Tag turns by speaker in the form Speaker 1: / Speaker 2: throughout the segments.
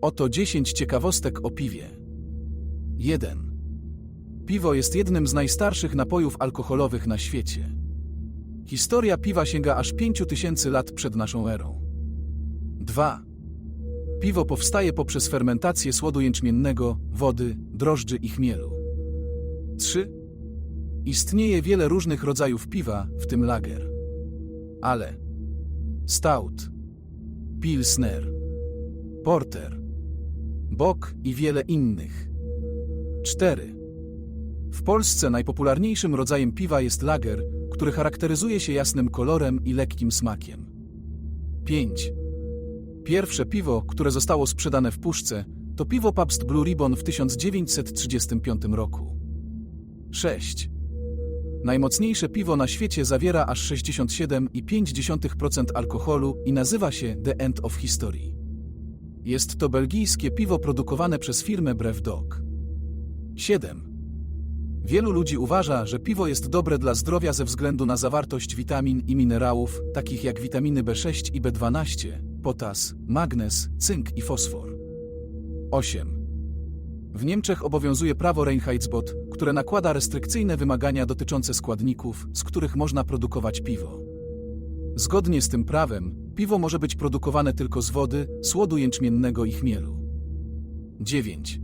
Speaker 1: Oto 10 ciekawostek o piwie. 1. Piwo jest jednym z najstarszych napojów alkoholowych na świecie. Historia piwa sięga aż 5000 lat przed naszą erą. 2. Piwo powstaje poprzez fermentację słodu jęczmiennego, wody, drożdży i chmielu. 3. Istnieje wiele różnych rodzajów piwa, w tym lager. Ale stout, pilsner, porter, bock i wiele innych. 4. W Polsce najpopularniejszym rodzajem piwa jest lager, który charakteryzuje się jasnym kolorem i lekkim smakiem. 5. Pierwsze piwo, które zostało sprzedane w puszce, to piwo Pabst Blue Ribbon w 1935 roku. 6. Najmocniejsze piwo na świecie zawiera aż 67,5% alkoholu i nazywa się The End of History. Jest to belgijskie piwo produkowane przez firmę Brewdog. 7. Wielu ludzi uważa, że piwo jest dobre dla zdrowia ze względu na zawartość witamin i minerałów, takich jak witaminy B6 i B12, potas, magnez, cynk i fosfor. 8. W Niemczech obowiązuje prawo Reinheitsgebot, które nakłada restrykcyjne wymagania dotyczące składników, z których można produkować piwo. Zgodnie z tym prawem, piwo może być produkowane tylko z wody, słodu jęczmiennego i chmielu. 9.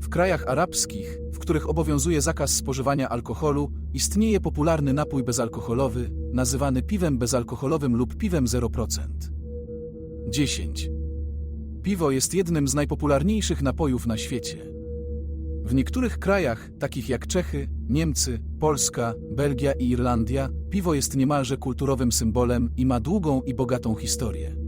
Speaker 1: W krajach arabskich, w których obowiązuje zakaz spożywania alkoholu, istnieje popularny napój bezalkoholowy, nazywany piwem bezalkoholowym lub piwem 0%. 10. Piwo jest jednym z najpopularniejszych napojów na świecie. W niektórych krajach, takich jak Czechy, Niemcy, Polska, Belgia i Irlandia, piwo jest niemalże kulturowym symbolem i ma długą i bogatą historię.